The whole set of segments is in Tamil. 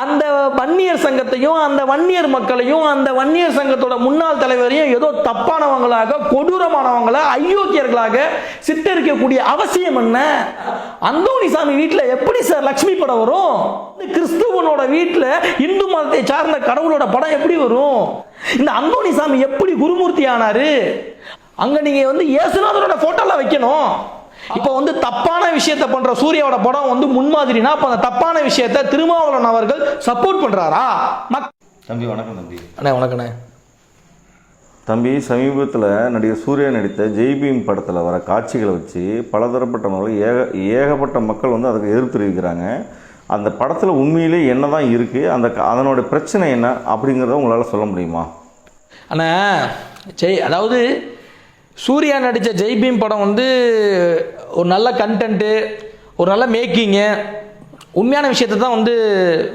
அந்த வன்னியர் சங்கத்தையும் அந்த வன்னியர் மக்களையும் அந்த வன்னியர் சங்கத்தோட முன்னாள் தலைவரையும் ஏதோ தப்பானவங்களாக கொடூரமானவங்களா அயோக்கியர்களாக சித்தரிக்கக்கூடிய அவசியம் என்ன? அந்தோணி சாமி வீட்டில் எப்படி சார் லக்ஷ்மி படம் வரும்? இந்த கிறிஸ்துவனோட வீட்டில் இந்து மதத்தை சார்ந்த கடவுளோட படம் எப்படி வரும்? இந்த அந்தோணி சாமி எப்படி குருமூர்த்தி ஆனாரு? அங்க நீங்க வந்து இயேசுநாதனோட போட்டோலாம் வைக்கணும். இப்போ வந்து தப்பான விஷயத்தை பண்ற சூர்யாவோட படம் வந்து முன்மாதிரினா அப்ப அந்த தப்பான விஷயத்தை திருமாவளவன் அவர்கள் சப்போர்ட் பண்றாரா? மக் தம்பி வணக்கம் தம்பி. அண்ணே வணக்கண்ணே. தம்பி சமீபத்தில் நடிகர் சூர்யா நடித்த ஜெய்பீம் படத்தில் வர காட்சிகளை வச்சு பலதரப்பட்ட மக்கள் ஏக ஏகப்பட்ட மக்கள் வந்து அதுக்கு எதிர்ப்பு தெரிவிக்கிறாங்க அந்த படத்தில் உண்மையிலே என்ன தான் இருக்குது அந்த க- அதனோட பிரச்சனை என்ன அப்படிங்கிறத உங்களால் சொல்ல முடியுமா? அண்ணா ஜெய் அதாவது சூர்யா நடித்த ஜெய்பீம் படம் வந்து ஒரு நல்ல கண்டென்ட்டு ஒரு நல்ல மேக்கிங்கு உண்மையான விஷயத்தை தான் வந்து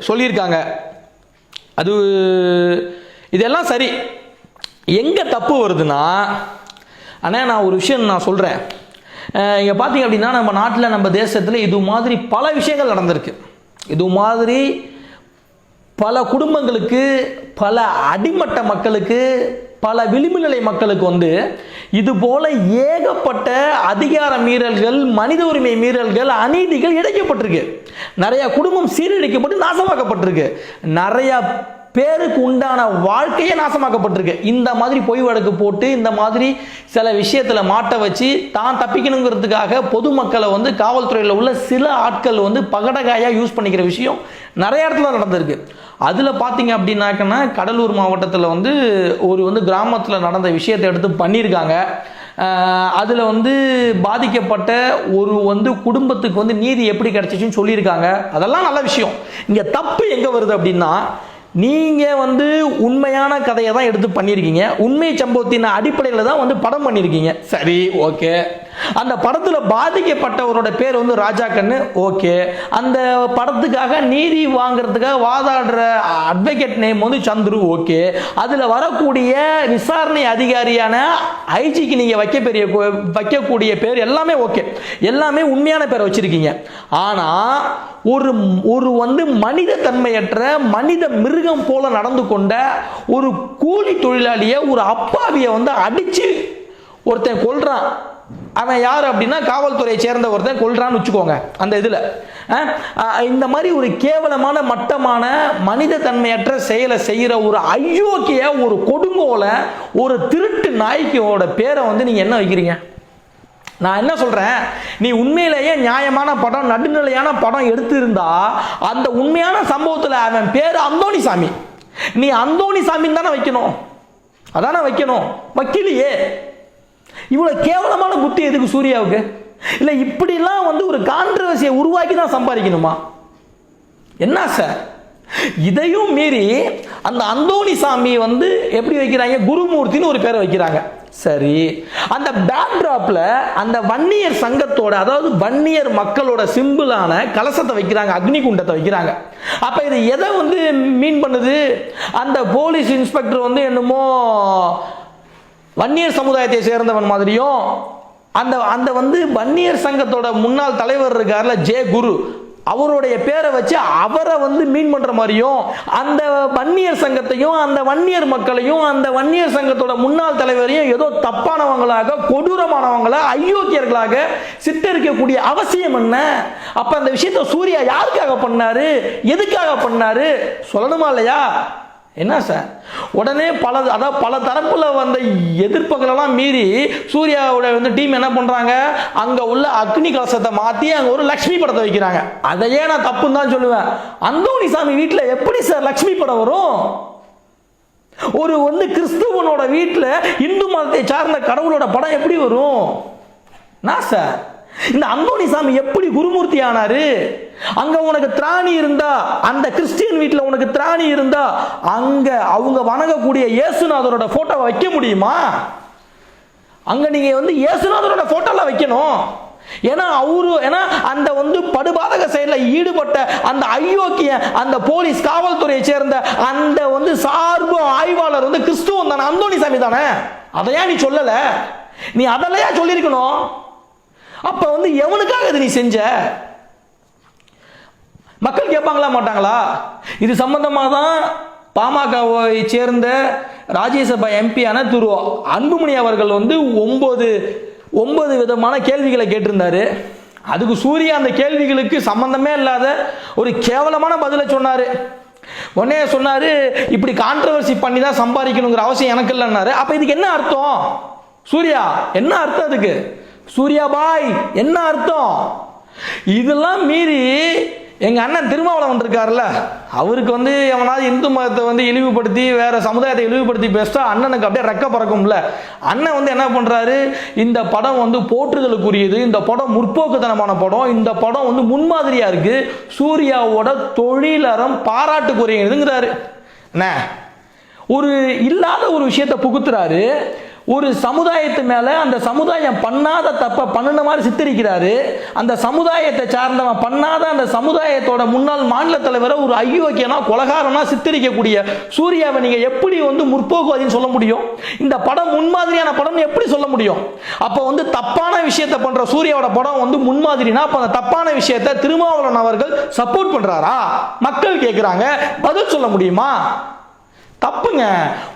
சொல்லியிருக்காங்க. அது இதெல்லாம் சரி. எங்கே தப்பு வருதுன்னா ஆனால் நான் ஒரு விஷயம் நான் சொல்கிறேன் இங்கே பார்த்தீங்க அப்படின்னா நம்ம நாட்டில் நம்ம தேசத்தில் இது மாதிரி பல விஷயங்கள் நடந்திருக்கு. இது மாதிரி பல குடும்பங்களுக்கு பல அடிமட்ட மக்களுக்கு பல விளிம்பு நிலை மக்களுக்கு வந்து இது போல ஏகப்பட்ட அதிகார மீறல்கள் மனித உரிமை மீறல்கள் அநீதிகள் இடைக்கப்பட்டிருக்கு நிறைய குடும்பம் சீரழிக்கப்பட்டு நாசமாக்கப்பட்டிருக்கு. நிறைய பேருக்கு உண்டான வாழ்க்கையே நாசமாக்கப்பட்டிருக்கு. இந்த மாதிரி பொய் வழக்கு போட்டு இந்த மாதிரி சில விஷயத்தில் மாட்ட வச்சு தான் தப்பிக்கணுங்கிறதுக்காக பொதுமக்களை வந்து காவல்துறையில் உள்ள சில ஆட்கள் வந்து பகடகாயாக யூஸ் பண்ணிக்கிற விஷயம் நிறைய இடத்துல நடந்திருக்கு. அதில் பார்த்தீங்க அப்படின்னாக்கன்னா கடலூர் மாவட்டத்தில் வந்து ஒரு வந்து கிராமத்தில் நடந்த விஷயத்தை எடுத்து பண்ணியிருக்காங்க. அதில் வந்து பாதிக்கப்பட்ட ஒரு வந்து குடும்பத்துக்கு வந்து நீதி எப்படி கிடச்சிச்சின்னு சொல்லியிருக்காங்க. அதெல்லாம் நல்ல விஷயம். இங்கே தப்பு எங்கே வருது அப்படின்னா நீங்கள் வந்து உண்மையான கதையை தான் எடுத்து பண்ணியிருக்கீங்க. உண்மை சம்பவத்தின் அடிப்படையில் தான் வந்து படம் பண்ணியிருக்கீங்க. சரி ஓகே அந்த படத்தில் பாதிக்கப்பட்டவரோட பேர் வந்து ராஜா கண்ணு. ஓகே. அந்த படத்துக்காக நீதி வாங்குறதுக்காக வாதாடுற அட்வொகேட் நேம் வந்து சந்துரு. ஓகே. அதில் வரக்கூடிய விசாரணை அதிகாரியான ஐஜிக்கு நீங்கள் வைக்க பெரிய வைக்கக்கூடிய பேர் எல்லாமே ஓகே. எல்லாமே உண்மையான பேர் வச்சுருக்கீங்க. ஆனால் ஒரு ஒரு வந்து மனித தன்மையற்ற மனித மிருகம் போல நடந்து கொண்ட ஒரு கூலி தொழிலாளியை ஒரு அப்பாவியை வந்து அடித்து ஒருத்தன் கொல்றான். அவன் யார் அப்படின்னா காவல்துறையை சேர்ந்த ஒருத்தன் கொள்றான்னு வச்சுக்கோங்க அந்த இதில். இந்த மாதிரி ஒரு கேவலமான மட்டமான மனித தன்மையற்ற செயலை செய்கிற ஒரு அயோக்கிய ஒரு கொடுங்கோலை ஒரு திருட்டு நாய்க்கோட பேரை வந்து நீங்கள் என்ன வைக்கிறீங்க? நான் என்ன சொல்கிறேன் நீ உண்மையிலேயே நியாயமான படம் நடுநிலையான படம் எடுத்திருந்தா அந்த உண்மையான சம்பவத்தில் அவன் பேர் அந்தோணி சாமி நீ அந்தோணி சாமின்னு தானே வைக்கணும். அதானே வைக்கணும். வக்கீலையே. இவ்வளோ கேவலமான புத்தி எதுக்கு சூர்யாவுக்கு? இல்லை இப்படிலாம் வந்து ஒரு கான்ட்ரவர்சியை உருவாக்கி தான் சம்பாதிக்கணுமா? என்ன சார் இதையும் மீறி அந்த அந்தோணி சாமி வந்து எப்படி வைக்கிறாங்க? குருமூர்த்தின்னு ஒரு பேரை வைக்கிறாங்க. சரி அந்த பேக்ராப்ல அந்த வன்னியர் சங்கத்தோட அதாவது வன்னியர் மக்களோட சிம்பிளான கலசத்தை வைக்கிறாங்க அக்னி குண்டத்தை வைக்கிறாங்க. அப்ப இது எதை வந்து மீன் பண்ணுது? அந்த போலீஸ் இன்ஸ்பெக்டர் வந்து என்னமோ வன்னியர் சமுதாயத்தை சேர்ந்தவன் மாதிரியும் அந்த அந்த வந்து வன்னியர் சங்கத்தோட முன்னாள் தலைவர் இருக்கார்ல ஜே குரு. அவருடைய பேரை வச்சு அவரை வந்து மீன் பண்ற மாதிரியும் அந்த வன்னியர் சங்கத்தையும் அந்த வன்னியர் மக்களையும் அந்த வன்னியர் சங்கத்தோட முன்னாள் தலைவரையும் ஏதோ தப்பானவங்களாக கொடூரமானவங்களா அயோக்கியர்களாக சித்தரிக்கக்கூடிய அவசியம் என்ன? அப்ப அந்த விஷயத்தை சூர்யா யாருக்காக பண்ணாரு? எதுக்காக பண்ணாரு? சொல்லணுமா இல்லையா? என்ன சார்? உடனே பல அதாவது பல தரப்பில் வந்த எதிர்ப்புகளெல்லாம் மீறி சூர்யாவோட வந்து டீம் என்ன பண்ணுறாங்க அங்கே உள்ள அக்னி கலசத்தை மாற்றி அங்கே ஒரு லக்ஷ்மி படத்தை வைக்கிறாங்க. அதையே நான் தப்புன்னு தான் சொல்லுவேன். அந்தோணி சாமி வீட்டில் எப்படி சார் லக்ஷ்மி படம் வரும்? ஒரு வந்து கிறிஸ்துவனோட வீட்டில் இந்து மதத்தை சார்ந்த கடவுளோட படம் எப்படி வரும்? நான் சார்? இந்த அந்தோணி சாமி எப்படி குருமூர்த்தி ஆனாரு? அங்க உனக்கு திராணி இருந்தா அந்த கிறிஸ்டியன் வீட்டில் உனக்கு திராணி இருந்தா அங்க அவங்க வணங்கக்கூடிய இயேசுநாதரோட போட்டோவை வைக்க முடியுமா? அங்க நீங்க வந்து இயேசுநாதரோட போட்டோலாம் வைக்கணும். ஏன்னா அவரு ஏன்னா அந்த வந்து படுபாதக செயலில் ஈடுபட்ட அந்த ஐயோக்கிய அந்த போலீஸ் காவல்துறையை சேர்ந்த அந்த வந்து சார்பு ஆய்வாளர் வந்து கிறிஸ்துவம் தானே அந்தோணி சாமி தானே? அதையா நீ சொல்லல? நீ அதெல்லையா சொல்லியிருக்கணும்? அப்ப வந்து எவனுக்காக இது நீ செஞ்ச? மக்கள் கேட்பாங்களா மாட்டாங்களா? இது சம்பந்தமாக தான் பாமகவை சேர்ந்த ராஜ்யசபா எம்பியான திரு அன்புமணி அவர்கள் வந்து ஒன்பது ஒன்பது விதமான கேள்விகளை கேட்டிருந்தாரு. அதுக்கு சூர்யா அந்த கேள்விகளுக்கு சம்பந்தமே இல்லாத ஒரு கேவலமான பதிலை சொன்னார். உடனே சொன்னார் இப்படி கான்ட்ரவர்சி பண்ணி தான் சம்பாதிக்கணுங்கிற அவசியம் எனக்கு இல்லைன்னாரு. அப்போ இதுக்கு என்ன அர்த்தம்? சூர்யா என்ன அர்த்தம் அதுக்கு? சூர்யா பாய் என்ன அர்த்தம்? இதெல்லாம் மீறி எங்கள் அண்ணன் திருமாவளவன் இருக்கார்ல அவருக்கு வந்து எவனாவது இந்து மதத்தை வந்து இழிவுபடுத்தி வேறு சமுதாயத்தை இழிவுபடுத்தி பேசிட்டா அண்ணனுக்கு அப்படியே ரெக்க பறக்கும்ல. அண்ணன் வந்து என்ன பண்ணுறாரு இந்த படம் வந்து போற்றுதலுக்குரியது இந்த படம் முற்போக்குத்தனமான படம் இந்த படம் வந்து முன்மாதிரியாக இருக்குது சூர்யாவோட தொழிலறம் பாராட்டுக்குரியதுங்கிறாரு. என்ன ஒரு இல்லாத ஒரு விஷயத்தை புகுத்துறாரு ஒரு சமுதாயத்து மேல அந்த சமுதாயம் பண்ணாத தப்ப பண்ணுன மாதிரி சித்தரிக்கிறாரு. அந்த சமுதாயத்தை சார்ந்தவன் பண்ணாத அந்த சமுதாயத்தோட முன்னாள் மாநில தலைவரை ஒரு ஐயோக்கியனா கொலகாரனா சித்தரிக்கக்கூடிய சூர்யாவை நீங்க எப்படி வந்து முற்போக்குவாதின்னு சொல்ல முடியும்? இந்த படம் முன்மாதிரியான படம்னு எப்படி சொல்ல முடியும்? அப்போ வந்து தப்பான விஷயத்தை பண்ற சூர்யாவோட படம் வந்து முன்மாதிரினா அப்ப அந்த தப்பான விஷயத்தை திருமாவளவன் அவர்கள் சப்போர்ட் பண்றாரா? மக்கள் கேட்குறாங்க பதில் சொல்ல முடியுமா? தப்புங்க.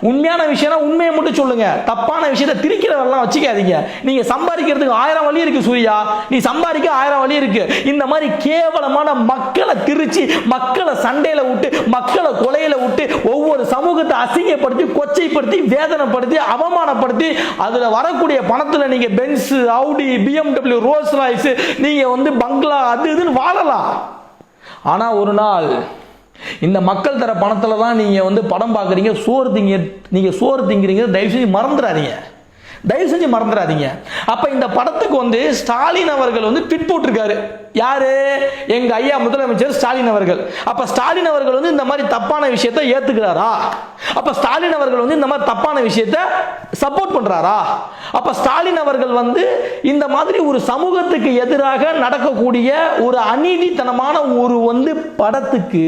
உண்மையான விஷயம்னா உண்மையை மட்டும் சொல்லுங்க. தப்பான விஷயத்த திரிக்கிறவெல்லாம் வச்சுக்காதீங்க. நீங்க சம்பாதிக்கிறதுக்கு ஆயிரம் வழி இருக்கு சூர்யா. நீ சம்பாதிக்க ஆயிரம் வழி இருக்கு. இந்த மாதிரி கேவலமான மக்களை திரிச்சு மக்களை சண்டையில விட்டு மக்களை கொலையில விட்டு ஒவ்வொரு சமூகத்தை அசிங்கப்படுத்தி கொச்சைப்படுத்தி வேதனைப்படுத்தி அவமானப்படுத்தி அதுல வரக்கூடிய பணத்துல நீங்க Benz Audi BMW Rolls Royce நீங்க வந்து பங்களா அது இதுன்னு வாழலாம். ஆனா ஒரு நாள் இந்த மக்கள் தர பணத்தில் தான் நீங்கள் வந்து படம் பார்க்குறீங்க சோறு திங்க நீங்கள் சோறு திங்கிறீங்க தயவு செஞ்சு மறந்துடாதீங்க. தயவு செஞ்சு மறந்துடாதீங்க. அப்போ இந்த படத்துக்கு வந்து ஸ்டாலின் அவர்கள் வந்து ட்விட் போட்டிருக்காரு யாரு? எங்க ஐயா முதலமைச்சர் ஸ்டாலின் அவர்கள். அப்ப ஸ்டாலின் அவர்கள் வந்து இந்த மாதிரி தப்பான விஷயத்தை ஏத்துக்கிறாரா? அப்ப ஸ்டாலின் அவர்கள் வந்து இந்த மாதிரி தப்பான விஷயத்தை சப்போர்ட் பண்றாரா? அப்ப ஸ்டாலின் அவர்கள் வந்து இந்த மாதிரி ஒரு சமூகத்துக்கு எதிராக நடக்கக்கூடிய ஒரு அநீதித்தனமான ஒரு வந்து படத்துக்கு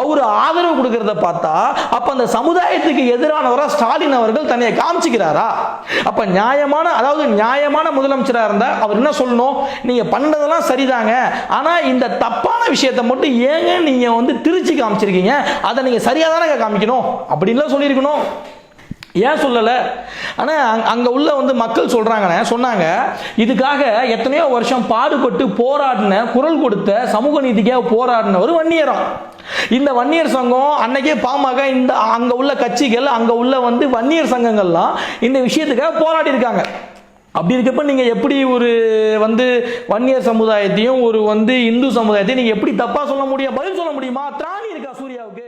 அவர் ஆதரவு கொடுக்கறத பார்த்தா அப்ப அந்த சமுதாயத்துக்கு எதிரானவரா ஸ்டாலின் அவர்கள் தன்னை காமிச்சுக்கிறாரா? அப்ப நியாயமான அதாவது நியாயமான முதலமைச்சராக இருந்தா அவர் என்ன சொல்லணும்? நீங்க பண்ணதெல்லாம் சரிதாங்க. ஆனால் இந்த தப்பான விஷயத்தை மட்டும் ஏங்க நீங்கள் வந்து திருச்சி காமிச்சிருக்கீங்க? அதை நீங்கள் சரியாக தானே காமிக்கணும்? அப்படின்லாம் சொல்லியிருக்கணும். ஏன் சொல்லலை? ஆனால் அங்கே உள்ள வந்து மக்கள் சொல்கிறாங்கண்ணே சொன்னாங்க இதுக்காக எத்தனையோ வருஷம் பாடுபட்டு போராடின குரல் கொடுத்த சமூக நீதிக்காக போராடின ஒரு வன்னியரம். இந்த வன்னியர் சங்கம் அன்னைக்கே பாமக இந்த அங்கே உள்ள கட்சிகள் அங்கே உள்ள வந்து வன்னியர் சங்கங்கள்லாம் இந்த விஷயத்துக்காக போராடி இருக்காங்க அப்படி இருக்கப்ப நீங்கள் எப்படி ஒரு வந்து வன்னியர் சமுதாயத்தையும் ஒரு வந்து இந்து சமுதாயத்தையும் நீங்கள் எப்படி தப்பாக சொல்ல முடியும் பதில் சொல்ல முடியுமா? திராணி இருக்கா சூர்யாவுக்கு?